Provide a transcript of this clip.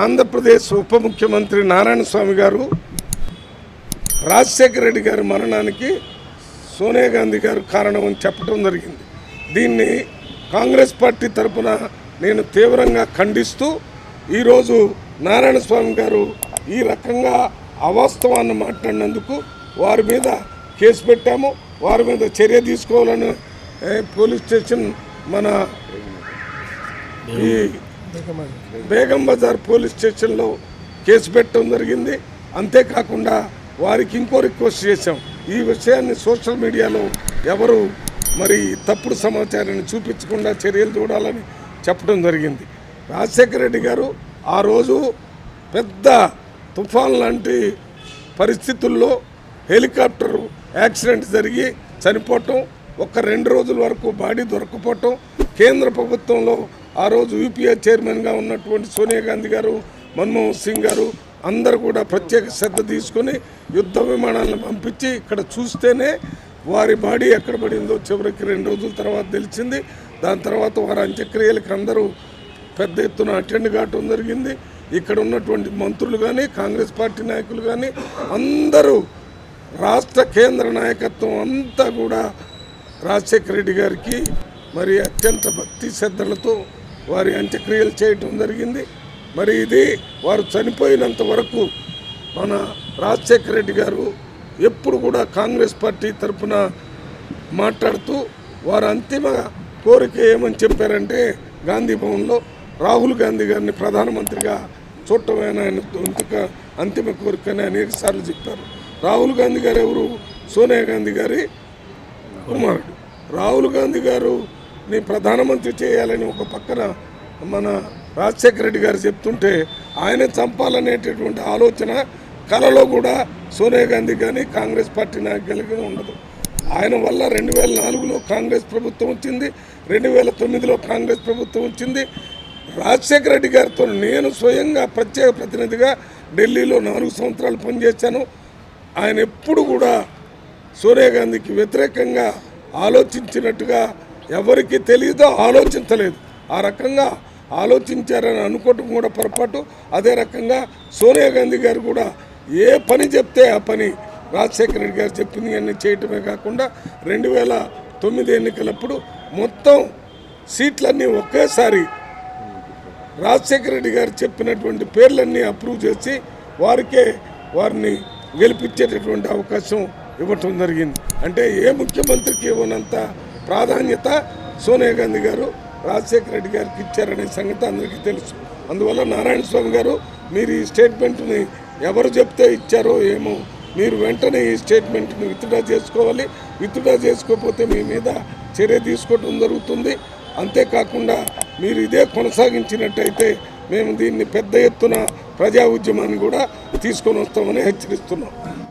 ఆంధ్రప్రదేశ్ ఉప ముఖ్యమంత్రి నారాయణ స్వామి గారు రాజశేఖర రెడ్డి గారి మరణానికి సోనియా గాంధీ గారు కారణం అని చెప్పడం జరిగింది. దీన్ని కాంగ్రెస్ పార్టీ తరపున నేను తీవ్రంగా ఖండిస్తూ ఈరోజు నారాయణ స్వామి గారు ఈ రకంగా అవాస్తవాన్ని మాట్లాడినందుకు వారి మీద కేసు పెట్టాము. వారి మీద చర్య తీసుకోవాలని పోలీస్ స్టేషన్ మన ఈ బేగం బజార్ పోలీస్ స్టేషన్లో కేసు పెట్టడం జరిగింది. అంతేకాకుండా వారికి ఇంకో రిక్వెస్ట్ చేశాం. ఈ విషయాన్ని సోషల్ మీడియాలో ఎవరు మరి తప్పుడు సమాచారాన్ని చూపించకుండా చర్యలు చూడాలని చెప్పడం జరిగింది. రాజశేఖర రెడ్డి గారు ఆ రోజు పెద్ద తుఫాన్ లాంటి పరిస్థితుల్లో హెలికాప్టర్ యాక్సిడెంట్ జరిగి చనిపోవటం ఒక రెండు రోజుల వరకు బాడీ దొరకపోవటం కేంద్ర ప్రభుత్వంలో ఆ రోజు యూపీఏ చైర్మన్గా ఉన్నటువంటి సోనియా గాంధీ గారు మన్మోహన్ సింగ్ గారు అందరు కూడా ప్రత్యేక శ్రద్ధ తీసుకొని యుద్ధ విమానాలను పంపించి ఇక్కడ చూస్తేనే వారి బాడీ ఎక్కడ పడిందో చివరికి రెండు రోజుల తర్వాత తెలిసింది. దాని తర్వాత వారి అంత్యక్రియలకు అందరూ పెద్ద ఎత్తున అటెండ్ కావటం జరిగింది. ఇక్కడ ఉన్నటువంటి మంత్రులు కానీ కాంగ్రెస్ పార్టీ నాయకులు కానీ అందరూ రాష్ట్ర కేంద్ర నాయకత్వం అంతా కూడా రాజశేఖర రెడ్డి గారికి మరి అత్యంత భక్తి శ్రద్ధలతో వారి అంత్యక్రియలు చేయటం జరిగింది. మరి ఇది వారు చనిపోయినంత వరకు మన రాజశేఖర రెడ్డి గారు ఎప్పుడు కూడా కాంగ్రెస్ పార్టీ తరఫున మాట్లాడుతూ వారు అంతిమ కోరిక ఏమని చెప్పారంటే గాంధీ భవన్లో రాహుల్ గాంధీ గారిని ప్రధానమంత్రిగా చూడటమైన ఆయన అంతిమ కోరిక అని అనేక సార్లు చెప్పారు. రాహుల్ గాంధీ గారు ఎవరు? సోనియా గాంధీ గారి కుమారుడు. రాహుల్ గాంధీ గారు ని ప్రధానమంత్రి చేయాలని ఒక పక్కన మన రాజశేఖర రెడ్డి గారు చెప్తుంటే ఆయన చంపాలనేటటువంటి ఆలోచన కలలో కూడా సోనియా గాంధీ కానీ కాంగ్రెస్ పార్టీ నాయకులకి ఉండదు. ఆయన వల్ల రెండు వేల నాలుగులో కాంగ్రెస్ ప్రభుత్వం వచ్చింది రెండు వేల తొమ్మిదిలో కాంగ్రెస్ ప్రభుత్వం వచ్చింది. రాజశేఖర రెడ్డి గారితో నేను స్వయంగా ప్రత్యేక ప్రతినిధిగా ఢిల్లీలో నాలుగు సంవత్సరాలు పనిచేశాను. ఆయన ఎప్పుడు కూడా సోనియా గాంధీకి వ్యతిరేకంగా ఆలోచించినట్టుగా ఎవరికి తెలియదో ఆలోచించలేదు. ఆ రకంగా ఆలోచించారని అనుకోవటం కూడా పొరపాటు. అదే రకంగా సోనియా గాంధీ గారు కూడా ఏ పని చెప్తే ఆ పని రాజశేఖర రెడ్డి గారు చెప్పింది అన్ని చేయటమే కాకుండా రెండు వేల తొమ్మిది ఎన్నికలప్పుడు మొత్తం సీట్లన్నీ ఒకేసారి రాజశేఖర రెడ్డి గారు చెప్పినటువంటి పేర్లన్నీ అప్రూవ్ చేసి వారికే వారిని గెలిపించేటటువంటి అవకాశం ఇవ్వటం జరిగింది. అంటే ఏ ముఖ్యమంత్రికి ఇవ్వనంత ప్రాధాన్యత సోనియా గాంధీ గారు రాజశేఖర రెడ్డి గారికి ఇచ్చారనే సంగతి అందరికీ తెలుసు. అందువల్ల నారాయణ స్వామి గారు మీరు ఈ స్టేట్మెంట్ని ఎవరు చెప్తే ఇచ్చారో ఏమో మీరు వెంటనే ఈ స్టేట్మెంట్ని విత్డ్రా చేసుకోవాలి. విత్డ్రా చేసుకోకపోతే మీ మీద చర్య తీసుకోవడం జరుగుతుంది. అంతేకాకుండా మీరు ఇదే కొనసాగించినట్టయితే మేము దీన్ని పెద్ద ఎత్తున ప్రజా ఉద్యమాన్ని కూడా తీసుకొని వస్తామని హెచ్చరిస్తున్నాం.